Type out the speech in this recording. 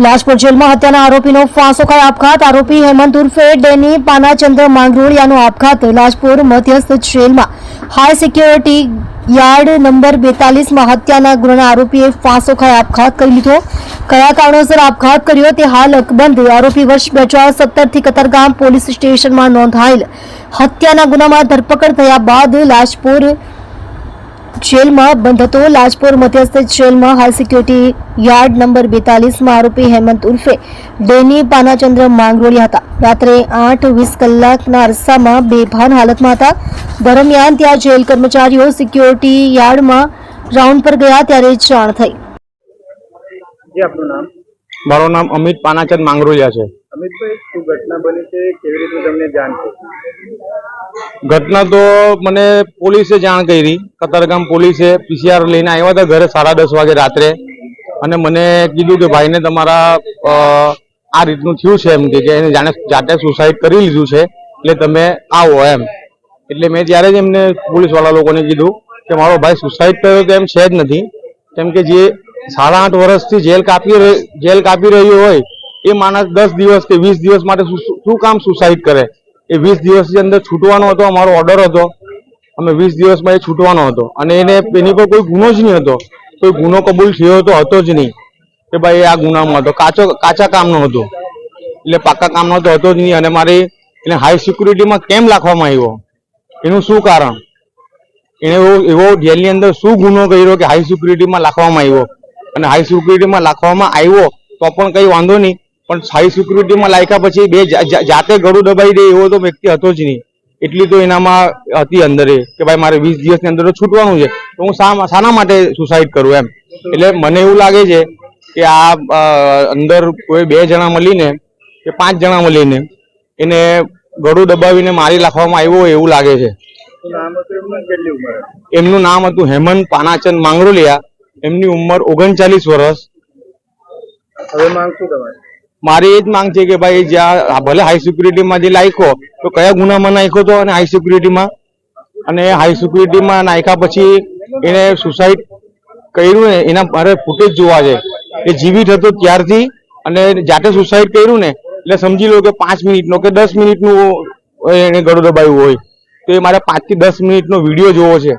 લાજપોર જેલમાં હત્યાના આરોપીનો ફાંસો ખાય આપઘાત. આરોપી હેમંત ઉર્ફે ડેની પાનાચંદ્ર માંગરોળિયાનો આપઘાત લાજપોર મધ્યસ્થ જેલમાં. હાઈ સિક્યોરિટી યાર્ડ નંબર બેતાલીસમાં હત્યાના ગુનાના આરોપીએ ફાંસો ખાઈ આપઘાત કરી લીધો. કયા કારણોસર આપઘાત કર્યો તે હાલ અકબંધ. આરોપી વર્ષ બે હજાર સત્તરથી કતરગામ પોલીસ સ્ટેશનમાં નોંધાયેલ. હત્યાના ગુનામાં ધરપકડ થયા બાદ લાજપોર જેલમાં બંધ હતો લાજપોર મધ્યસ્થ જેલમાં હાઈ સિક્યુરિટી યાર્ડ નંબર બેતાલીસમાં આરોપી હેમંત ઉર્ફે ડેની પાનાચંદ્ર માંગરોળિયા હતા. રાત્રે આઠ વીસ કલાકના અરસામાં બેભાન હાલતમાં હતા. દરમિયાન ત્યાં જેલ કર્મચારીઓ સિક્યુરિટી યાર્ડમાં રાઉન્ડ પર ગયા ત્યારે જાણ થઈ. જી આપનું નામ? મારું નામ અમિત પાનાચંદ માંગરોળિયા છે. અમિતભાઈ શું ઘટના બની છે? કેવી રીતે તમને જાણ થઈ? ઘટના તો મને પોલીસે જાણ કરી. કતારગામ પોલીસે પીસીઆર લઈને આવ્યા હતા ઘરે સાડા દસ વાગે રાત્રે. અને મને કીધું કે ભાઈને તમારા આ રીતનું થયું છે એમ કે એને જાણે જાતે સુસાઇડ કરી લીધું છે. એટલે તમે આવો એમ. એટલે મેં ત્યારે જ એમને પોલીસવાળા લોકોને કીધું કે મારો ભાઈ સુસાઇડ કર્યો તો એમ છે જ નથી. કેમ કે જે સાડા આઠ વર્ષથી જેલ કાપી જેલ કાપી રહ્યો હોય, એ માણસ દસ દિવસ કે વીસ દિવસ માટે શું કામ સુસાઇડ કરે? એ વીસ દિવસની અંદર છૂટવાનો હતો, અમારો ઓર્ડર હતો. અમે વીસ દિવસમાં એ છૂટવાનો હતો. અને એને એની પર કોઈ ગુનો જ નહીં હતો. કોઈ ગુનો કબૂલ થયો તો હતો જ નહીં. કે ભાઈ આ ગુનામાં હતો. કાચો, કાચા કામનો હતો. એટલે પાકા કામનો તો હતો જ નહીં. અને મારી એને હાઈ સિક્યુરિટીમાં કેમ રાખવામાં આવ્યો? એનું શું કારણ? એને એવો એવો જેલની અંદર શું ગુનો કર્યો કે હાઈ સિક્યુરિટીમાં રાખવામાં આવ્યો? અને હાઈ સિક્યુરિટીમાં રાખવામાં આવ્યો તો પણ કંઈ વાંધો નહીં. પણ હાઈ સિક્યુરિટીમાં લાયકા પછી બે જાતે ગળું દબાઈ દે એવો તો વ્યક્તિ હતો જ નહીં. એટલી તો એનામાં હતી અંદર કે ભાઈ મારે વીસ દિવસની અંદર છૂટવાનું છે. તો હું શા, શાના માટે સુસાઇડ કરું એમ? એટલે મને એવું લાગે છે કે આ અંદર કોઈ બે જણા મળીને કે પાંચ જણા મળીને એને ગળું દબાવીને મારી નાખવામાં આવ્યો એવું લાગે છે. એમનું નામ હતું હેમંત પાનાચંદ માંગરોલિયા. એમની ઉંમર ઓગણચાલીસ વર્ષ. હવે માંગ શું મારી એ જ માંગ છે કે ભાઈ જ્યાં ભલે હાઈ સિક્યુરિટીમાં જે નાખ્યો, તો કયા ગુનામાં નાખ્યો તો? અને હાઈ સિક્યુરિટીમાં અને હાઈ સિક્યુરિટીમાં નાખ્યા પછી એને સુસાઇડ કર્યું ને, એના મારે ફૂટેજ જોવા છે. એ જીવિત હતો ત્યારથી, અને જાતે સુસાઇડ કર્યું ને, એટલે સમજી લો કે પાંચ મિનિટનો કે દસ મિનિટનું એને ગળું દબાવ્યું હોય. તો એ મારે પાંચથી દસ મિનિટનો વીડિયો જોવો છે.